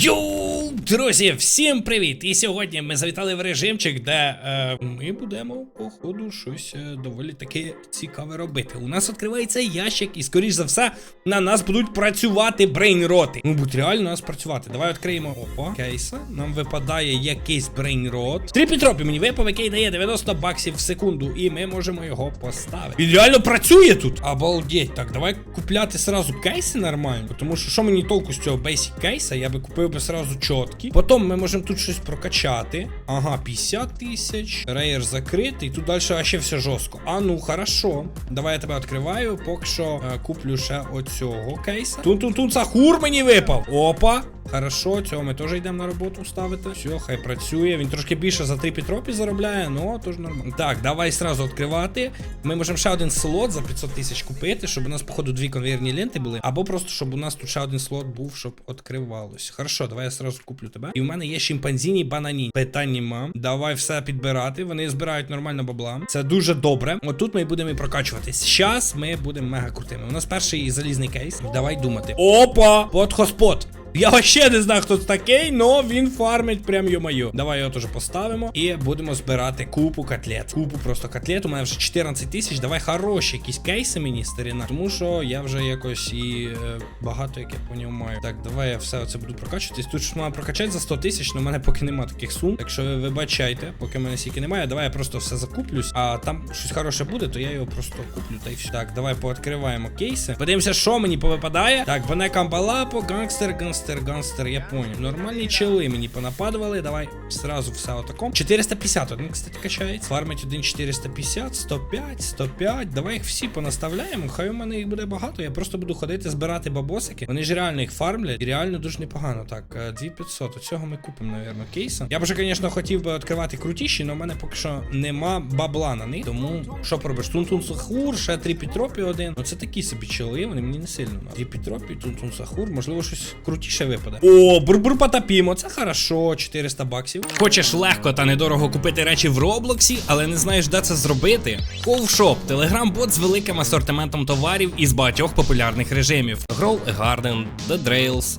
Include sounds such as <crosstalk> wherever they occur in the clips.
Yo! Друзі, всім привіт! І сьогодні ми завітали в режимчик, де е, ми будемо, походу, щось е, доволі таки цікаве робити. У нас відкривається ящик, і, скоріш за все, на нас будуть працювати брейнроти. Ну, будуть реально на нас працювати. Давай відкриємо опа. Кейса. Нам випадає якийсь брейнрот. Три підропі мені випав, який дає 90 баксів в секунду, і ми можемо його поставити. Він реально працює тут. Обалдеть. Так, давай купляти сразу кейси нормально. Тому що що мені толку з цього basic кейса, я би купив би сразу чоткі. Потім ми можемо тут щось прокачати. Ага, 50 тисяч. Рейер закритий. Тут далі ще все жорстко. А ну, хорошо. Давай я тебе відкриваю. Поки що е, куплю ще оцього кейса. Тун-тун-тун, сахур мені випав. Опа. Хорошо, цього ми теж йдемо на роботу ставити. Все, хай працює. Він трошки більше за 3 пітропі заробляє, ну теж нормально. Так, давай сразу відкривати. Ми можемо ще один слот за 500 тисяч купити, щоб у нас, походу, дві конвейерні ленти були. Або просто, щоб у нас тут ще один слот був, щоб відкривалось. Хорошо, давай я сразу куплю тебе. І в мене є шимпанзіні банані. Питань нема. Давай все підбирати. Вони збирають нормально бабла. Це дуже добре. Отут ми будемо і прокачуватись. Щас ми будемо мега крутими. У нас перший залізний кейс. Давай думати. Опа! Подхоспот. Я вообще не знаю, хто це такий, но він фармить прям йо-моє. Давай його теж поставимо і будемо збирати купу котлет. Купу просто котлет. У мене вже 14 тисяч. Давай хороші якісь кейси мені, старина. Тому що я вже якось і е, багато як я маю. Так, давай я все це буду прокачуватись. Тут ж маю прокачати за 100 тисяч, але в мене поки нема таких сум. Так що ви вибачайте, поки в мене стільки немає. Давай я просто все закуплюсь. А там щось хороше буде, то я його просто куплю. Та й все. Так, давай пооткриваємо кейси. Подивимося, що мені повипадає. Так, Бене Камбалапо, гангстер, гангстер, гангстер, я понял. Нормальні чили мені понападували. Давай сразу все отаком. 450 один, кстати, качається. Фармить один 450, 105, 105. Давай їх всі понаставляємо. Хай у мене їх буде багато. Я просто буду ходити збирати бабосики. Вони ж реально їх фармлять. І реально дуже непогано. Так, е, 2500. Оцього ми купимо, напевно, кейса. Я б вже, звісно, хотів би відкривати крутіші, але в мене поки що нема бабла на них. Тому що пробиш? Тунтун Сахур, ще три Пітропі один. Ну це такі собі чоли, вони мені не сильно. Три Пітропі, Тунтун Сахур. Можливо, щось крутіше випаде. О, бурбур потапімо. Це хорошо. 400 баксів. Хочеш легко та недорого купити речі в Роблоксі, але не знаєш, де це зробити? Ковшоп телеграм-бот з великим асортиментом товарів із багатьох популярних режимів: Grow a Garden, The Drails,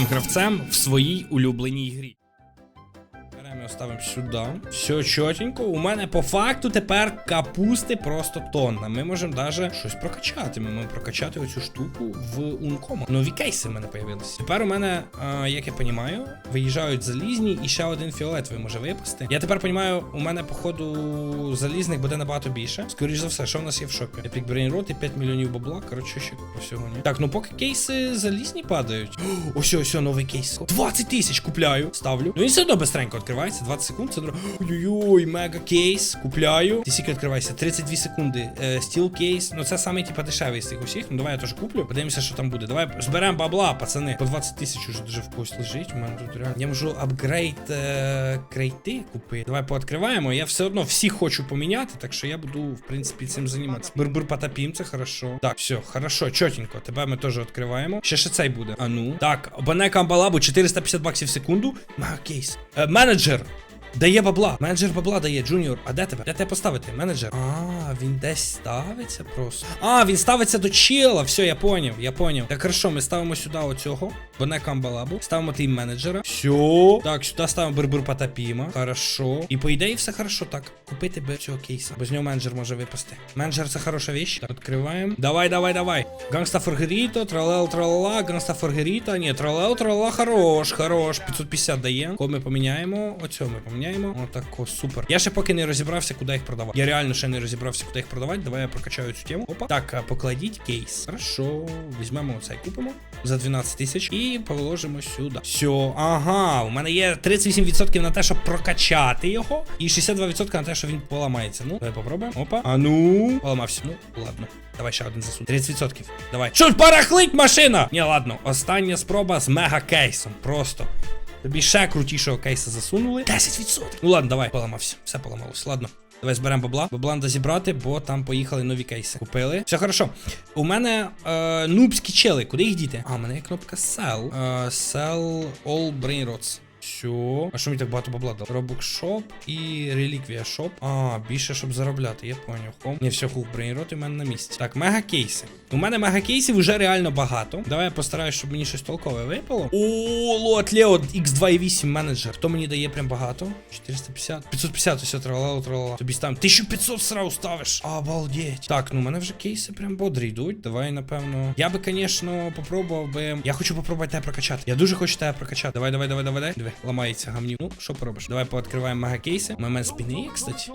гравцем в своїй улюбленій грі. Беремо, ставимо сюди. Все чотенько. У мене по факту тепер капусти просто тонна. Ми можемо навіть щось прокачати. Ми можемо прокачати оцю штуку в Uncom. Нові кейси в мене появилися. Тепер у мене, а, як я розумію, виїжджають залізні і ще один фіолетовий може випасти. Я тепер розумію, у мене, походу, залізних буде набагато більше. Скоріше за все, що в нас є в шопі? Epic Brain Rot і 5 мільйонів бабла. Коротше, ще всього ні. Так, ну поки кейси залізні падають. <gasps> Ось, ось, новий кейс. 20 тисяч купляю. Ставлю. Ну він все одно бистренько відкривається. 20 секунд. Це дро- Ой-ой-ой, мега кейс. Купляю. Ти скільки відкривається? 32 секунди. Е, стіл кейс. Ну це самий типа дешевий з цих усіх. Ну давай я теж куплю. Подивимося, що там буде. Давай зберемо бабла, пацани. По 20 тисяч уже дуже в когось лежить. У мене тут реально. Я можу апгрейд е, крейти купити. Давай пооткриваємо. Я все одно всіх хочу поміняти, так що я буду, в принципі, цим займатися. Бурбур потопім, це хорошо. Так, все, хорошо, чотенько. Тебе ми теж відкриваємо. Ще ще цей буде. А ну. Так, Банека Амбалабу 450 баксів в секунду. Мега кейс. Е, менеджер. Дає бабла. Менеджер бабла дає, Джуніор. А де тебе? Де тебе поставити? Менеджер. А, він десь ставиться просто. А, він ставиться до чела. Все, я поняв, я поняв. Так, хорошо, ми ставимо сюди оцього. Боне камбалабу. Ставимо тим менеджера. Все. Так, сюди ставимо бурбур потапіма. Хорошо. І по ідеї все хорошо. Так, купити би цього кейса. Бо з нього менеджер може випасти. Менеджер це хороша віч. Так, відкриваємо. Давай, давай, давай. Гангста Форгеріто, тралел, тралала, гангста Форгеріто. Ні, тралел, тралала, хорош, хорош. 550 дає. Кого ми поміняємо? Оцього ми поміняємо. Отако, супер. Я ще поки не розібрався, куди їх продавати. Я реально ще не розібрався, куди їх продавати. Давай я прокачаю цю тему. Опа. Так, покладіть кейс. Хорошо. Візьмемо оцей, купимо за 12 тисяч і положимо сюди. Все, ага, у мене є 38% на те, щоб прокачати його, і 62% на те, що він поламається. Ну, давай попробуємо. Опа. А ну. Поламався. Ну, ладно. Давай ще один засунь. 30%. Давай. Що ж, барахлить машина? Ні, ладно. Остання спроба з мега кейсом. Просто. Тобі ще крутішого кейса засунули. 10%. Ну ладно, давай, поламався. Все поламалось. Ладно. Давай зберемо бабла. Бабла треба зібрати, бо там поїхали нові кейси. Купили. Все хорошо. У мене е, нубські чели. Куди їх діти? А, у мене є кнопка Sell. Е, sell all brain rots. Все. А що мені так багато бабла дав? Робок шоп і реліквія шоп. А, більше, щоб заробляти, я поняв. Хом. Не, все, хух, брейнрот у мене на місці. Так, мега кейси. У мене мегакейсів вже реально багато. Давай я постараюсь, щоб мені щось толкове випало. О, лот Лео X2.8 менеджер. То мені дає прям багато. 450. 550 ось тролала, тролала. Тобі став. 1500 срав ставиш. Обалдеть. Так, ну у мене вже кейси прям бодрі йдуть. Давай, напевно. Я би, звісно, попробував би. Я хочу попробувати тебе прокачати. Я дуже хочу тебе прокачати. Давай, давай, давай, давай, давай. Диви, ламається гамнів. Ну, що поробиш? Давай пооткриваємо мегакейси. Момент спіни, кстати.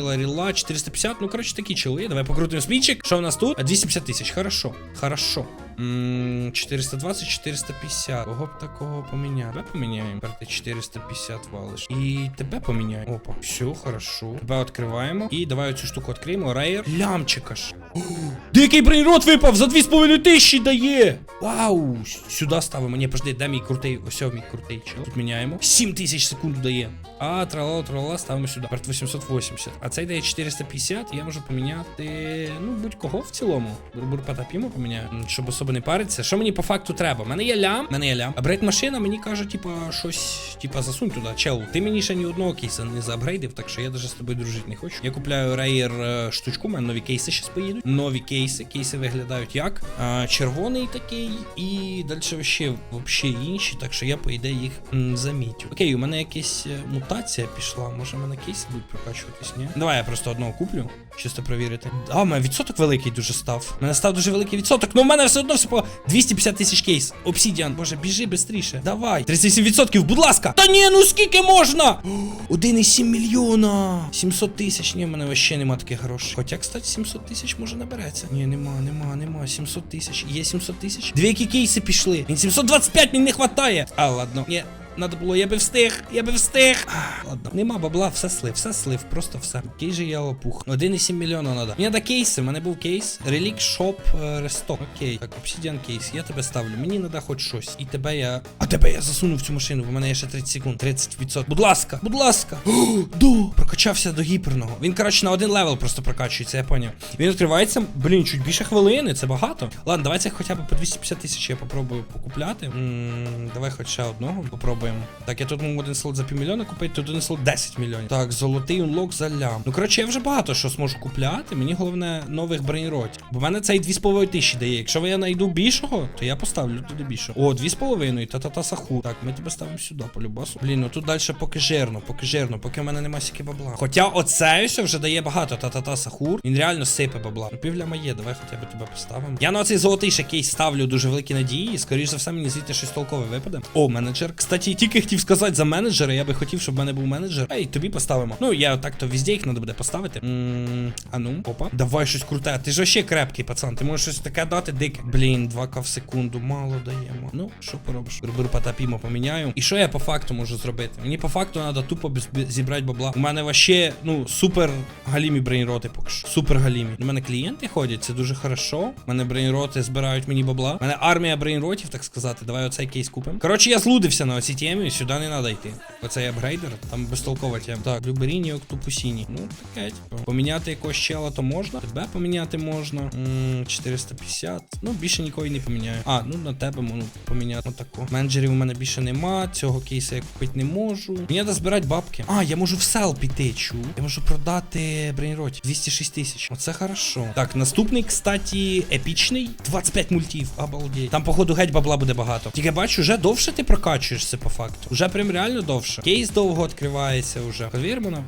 Ларіла 450. Ну, коротше, такі чили. Давай покрутимо смічик. Що у нас тут? 270 тысяч, хорошо, хорошо. М, 420, 450. Кого б такого поміняти? Тебе поміняємо. Тепер ти 450 валиш. І тебе поміняємо. Опа. Все, хорошо. Тебе відкриваємо. І давай оцю штуку відкриємо. Рейер. Лямчика ж. <gasps> Дикий брейнрот випав за 2,5 тисячі дає. Вау. Сюди ставимо. Ні, подожди, де мій крутий. Ось мій крутий чел. Тут міняємо. 7 тисяч секунду дає. А, тралала, тралала, ставимо сюди. Тепер 880. А цей дає 450. Я можу поміняти. Ну, будь-кого в цілому. Бурбур потапімо поміняю. Щоб особо не паритися. Що мені по факту треба? Мене є лям, мене є лям. Апгрейд машина мені каже, типа, щось, типа, засунь туди. Чел, ти мені ще ні одного кейса не заапгрейдив, так що я даже з тобою дружити не хочу. Я купляю рейер штучку, у мене нові кейси зараз поїдуть. Нові кейси. Кейси виглядають як? А, червоний такий, і далі ще вообще інші, так що я по ідеї їх м, замітю. Окей, у мене якась е, мутація пішла. Може, в мене кейси будуть прокачуватись, ні? Давай я просто одного куплю. Чисто провірити. А, у мене відсоток великий дуже став. У мене став дуже великий відсоток, але у мене все одно все по 250 тисяч кейс. Обсідіан, боже, біжи швидше. Давай. 37%, будь ласка. Та ні, ну скільки можна? <gasps> О, 1,7 мільйона. 700 тисяч. Ні, в мене вообще нема таких грошей. Хоча, кстати, 700 тисяч може набереться. Ні, нема, нема, нема. 700 тисяч. Є 700 тисяч. Дві які кейси пішли. Він 725 мені не хватає. А, ладно. Ні. Надо було, я би встиг, я би встиг. Ладно. Нема бабла, все слив, все слив, просто все. Який же я лопух. 1,7 мільйона надо. Мені треба кейси, в мене був кейс. Relic Shop е, Restock. Окей. Так, Obsidian кейс. Я тебе ставлю. Мені треба хоч щось. І тебе я. А тебе я засуну в цю машину, бо в мене є ще 30 секунд. 30%. Будь ласка, будь ласка. <gasps> До. Прокачався до гіперного. Він, коротше, на один левел просто прокачується, я поняв. Він відкривається, блін, чуть більше хвилини, це багато. Ладно, давайте хоча б по 250 тисяч я попробую покупляти. м давай хоч ще одного попробуємо. Так, я тут можу один слот за півмільйона купити, тут один слот 10 мільйонів. Так, золотий унлок за лям. Ну, коротше, я вже багато що зможу купляти. Мені головне нових брейнротів. Бо в мене цей 2,5 тисячі дає. Якщо я знайду більшого, то я поставлю туди більшого. О, 2,5 та-та-та саху. Так, ми тебе ставимо сюди, по любасу. Блін, ну тут далі поки жирно, поки жирно, поки в мене нема сіки бабла. Хоча оце ось вже дає багато та-та-та сахур. Він реально сипе бабла. Ну, півляма є, давай хоча б тебе поставимо. Я на цей золотий ще кейс ставлю дуже великі надії. Скоріше за все, мені звідти щось толкове випаде. О, менеджер. Кстати, тільки хотів сказати за менеджера. Я би хотів, щоб в мене був менеджер. Ей, тобі поставимо. Ну, я так-то везде їх треба буде поставити. М, А ну, опа. Давай щось круте. Ти ж вообще крепкий, пацан. Ти можеш щось таке дати, дике. Блін, 2к в секунду, мало даємо. Ну, що поробиш? Рубер потапімо поміняю. І що я по факту можу зробити? Мені по факту треба тупо зібрати бабла. У мене вообще, ну, супер галімі брейнроти поки що. Супер галімі. У мене клієнти ходять, це дуже хорошо. У мене брейнроти збирають мені бабла. У мене армія брейнротів, так сказати. Давай оцей кейс купимо. Коротше, я злудився на оцій темі, сюди не треба йти. Оцей апгрейдер, там безтолкова тема. Так, Люберіні, Октопусіні. Ну, таке, типу. Поміняти якогось чела, то можна. Тебе поміняти можна. М, 450. Ну, більше нікого не поміняю. А, ну на тебе можу поміняти. Отако. Менеджерів у мене більше нема. Цього кейса я купити не можу. Мені треба збирати бабки. А, я можу в сел піти, чу. Я можу продати брейнроті. 206 тисяч. Оце хорошо. Так, наступний, кстати, епічний. 25 мультів. Обалдеть. Там, походу, геть бабла буде багато. Тільки бачу, вже довше ти прокачуєшся по факту. Вже прям реально довше. Кейс довго відкривається вже. Повірмо нам.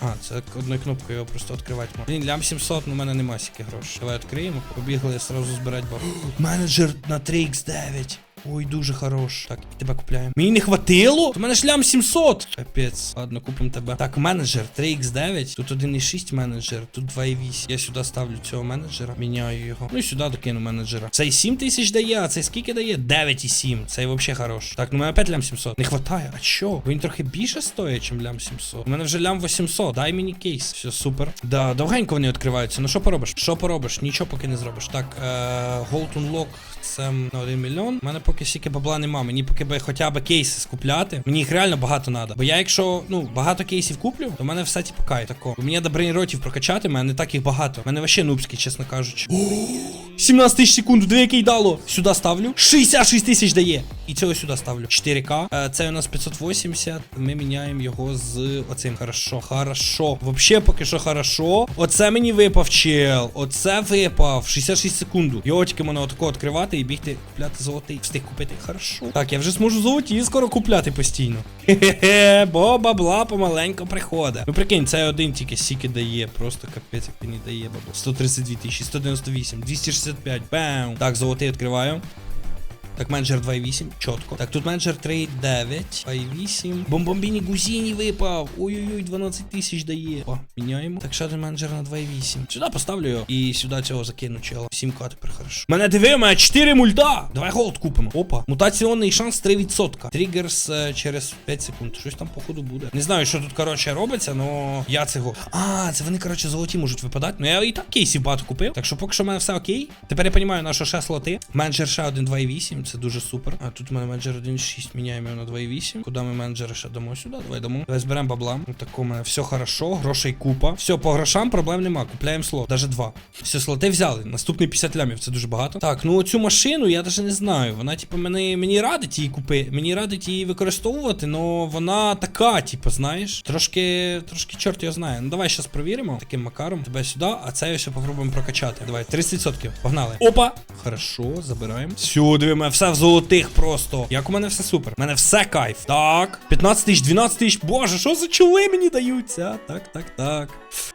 А, це одною кнопкою його просто відкривати можна. Блін, лям 700, ну в мене нема стільки грошей. Давай відкриємо. Побігли сразу збирати бабу. <gasps> Менеджер на 3x9. Ой, дуже хорош. Так, і тебе купляємо. Мені не хватило? У мене шлям 700. Капець. Ладно, купимо тебе. Так, менеджер 3x9. Тут 1,6 менеджер, тут 2,8. Я сюди ставлю цього менеджера, міняю його. Ну і сюди докину менеджера. Цей 7 тисяч дає, а цей скільки дає? 9,7. Цей взагалі хорош. Так, ну мене опять лям 700. Не хватає. А чо? Він трохи більше стоїть, ніж лям 700. У мене вже лям 800. Дай мені кейс. Все, супер. Да, довгенько вони відкриваються. Ну що поробиш? Що поробиш? Нічого поки не зробиш. Так, е, Gold Unlock це на 1 мільйон. У мене поки стільки бабла нема. Мені поки би хоча б кейси скупляти. Мені їх реально багато треба. Бо я, якщо ну багато кейсів куплю, то в мене все типу кай тако. Мені треба брейнротів прокачати, в мене не так їх багато. У мене вообще нубські, чесно кажучи. 17 тисяч секунд, дві який дало. Сюди ставлю. 66 тисяч дає. І цього сюди ставлю. 4К. Е, Це у нас 580. Ми міняємо його з оцим. Хорошо. Хорошо. Вообще поки що хорошо. Оце мені випав чел. Оце випав. 66 секунд. Його тільки можна отако відкривати і бігти купляти золотий. Встиг купити. Хорошо. Так, я вже зможу золоті скоро купляти постійно. Хе-хе-хе, бо бабла помаленько приходить. Ну прикинь, це один тільки сіки дає. Просто капець, як він дає бабло. 132 тисячі, 198, 265. Бам. Так, золотий відкриваю. Так, менеджер 2.8, чітко. Так, тут менеджер 3.9, 2.8. Бомбомбіні Гузіні випав. Ой-ой-ой, 12 тисяч дає. О, міняємо. Так, ще менеджер на 2.8. Сюди поставлю його. І сюди цього закину чела. 7к тепер хорошо. Мене диви, у мене 4 мульта. Давай голд купимо. Опа. Мутаційний шанс 3%. Тригерс е, через 5 секунд. Щось там, походу, буде. Не знаю, що тут, коротше, робиться, но я цього. А, це вони, коротше, золоті можуть випадати. Ну я і так кейсів багато купив. Так що поки що в мене все окей. Тепер я розумію, на що ще слоти. Менеджер ще один 2.8, це дуже супер. А тут у мене менеджер 1.6, міняємо його на 2.8. Куди ми менеджера ще дамо сюди? Давай дамо. Давай зберемо бабла. Так у мене все хорошо, грошей купа. Все, по грошам проблем нема. Купляємо слот. Даже два. Все, слоти взяли. Наступний 50 лямів, це дуже багато. Так, ну оцю машину я навіть не знаю. Вона, типу, мені, мені радить її купити. Мені радить її використовувати, але вона така, типу, знаєш. Трошки, трошки чорт його знає. Ну давай зараз провіримо. Таким макаром. Тебе сюди, а це ось попробуємо прокачати. Давай, 30%. Погнали. Опа! Хорошо, забираємо. Диви, мене все в золотих просто. Як у мене все супер. У мене все кайф. Так. 15 тисяч, 12 тисяч. Боже, що за чоли мені даються? Так, так, так.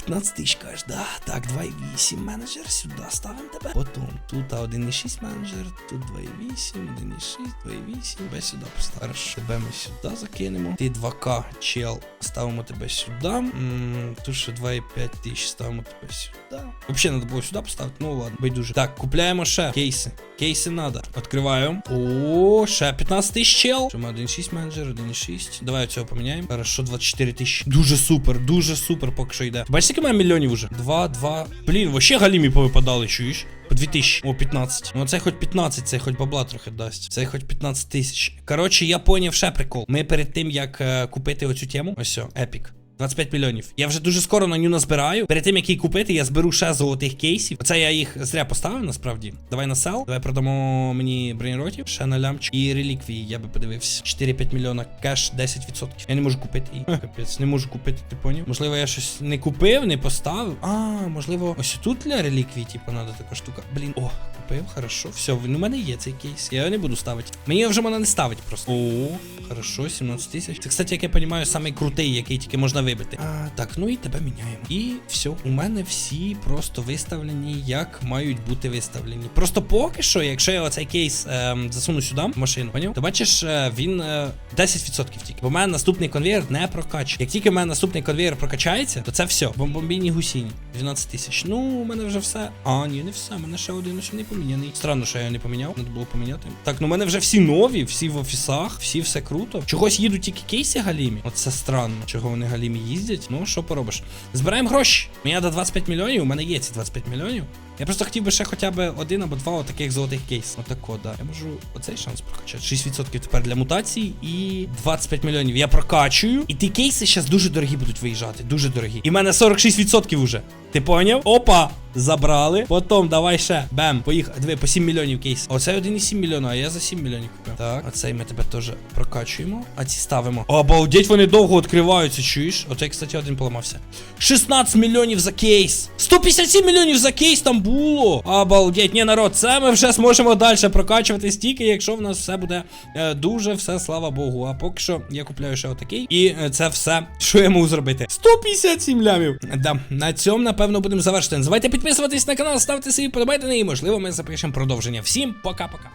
15 тисяч кажеш, да. Так, 2,8 менеджер. Сюди ставимо тебе. Потім тут 1,6 менеджер, тут 2,8, 1,6, 2,8. Тебе сюди поставиш. Тебе ми сюди закинемо. Ти 2К, чел. Ставимо тебе сюди. М, Тут ще 2,5 тисяч ставимо тебе сюди. Взагалі, треба було сюди поставити. Ну ладно, байдуже. Так, купляємо ще кейси. Кейси надо. Відкриваю. О, ще 15 тисяч чел. Що ми 1,6 менеджер, 1,6. Давай цього поміняємо. Хорошо, 24 тисячі. Дуже супер, дуже супер поки що йде. Бачиш, скільки має мільйонів уже? 2, 2. Блін, вообще галімі повипадали, чуєш? По 2000. О, 15. Ну це хоч 15, це хоч бабла трохи дасть. Це хоч 15 тисяч. Коротше, я поняв ще прикол. Ми перед тим, як е, купити оцю тему, ось все, епік. 25 мільйонів. Я вже дуже скоро на ню назбираю. Перед тим, як її купити, я зберу ще золотих кейсів. Оце я їх зря поставив, насправді. Давай на сел. Давай продамо мені брейнротів, ще на лямчик. І реліквії, я би подивився. 4-5 мільйона кеш, 10%. Я не можу купити її. <laughs> Капець, не можу купити, ти поняв? Можливо, я щось не купив, не поставив. А, можливо, ось тут для реліквій, типу, надо така штука. Блін, о, купив, хорошо. Все, він у мене є цей кейс. Я його не буду ставити. Мені його вже можна не ставити просто. О, хорошо, 17 тисяч. Це, кстати, як я розумію, самий крутий, який тільки можна вибити. А, так, ну і тебе міняємо. І все, у мене всі просто виставлені, як мають бути виставлені. Просто поки що, якщо я оцей кейс ем, засуну сюди, машину, поняв? То бачиш, е, він е, 10% тільки. Бо в мене наступний конвейер не прокачує. Як тільки в мене наступний конвейер прокачається, то це все. Бомбомбійні гусіні. 12 тисяч. Ну, у мене вже все. А, ні, не все. У мене ще один не поміняний. Странно, що я його не поміняв. Треба було поміняти. Так, ну у мене вже всі нові, всі в офісах, всі все круто. Чогось їдуть тільки кейси галімі. Оце странно. Чого вони галімі їздять? Ну, що поробиш? Збираємо гроші. Мені до 25 мільйонів, у мене є ці 25 мільйонів. Я просто хотів би ще хоча б один або два отаких золотих кейс. Отако, да. Я можу оцей шанс прокачати. 6% тепер для мутацій і 25 мільйонів. Я прокачую. І ті кейси зараз дуже дорогі будуть виїжджати. Дуже дорогі. І в мене 46% уже. Ти поняв? Опа! Забрали. Потім давай ще. Бем. Поїхали. Диви, по 7 мільйонів кейс. Оцей 1,7 мільйона, а я за 7 мільйонів купив. Так, оцей ми тебе теж прокачуємо. А ці ставимо. Обалдеть, вони довго відкриваються, чуєш? Оцей, кстати, один поламався. 16 мільйонів за кейс. 157 мільйонів за кейс там було. Обалдеть, ні, народ, це ми вже зможемо далі прокачувати стільки, якщо в нас все буде е, дуже все, слава Богу. А поки що я купляю ще отакий. І е, це все, що я можу зробити. 157 лямів. Да, на цьому, напевно, будемо завершити. Не підписуватись на канал, ставте свої подобайте і можливо ми запишемо продовження. Всім пока-пока.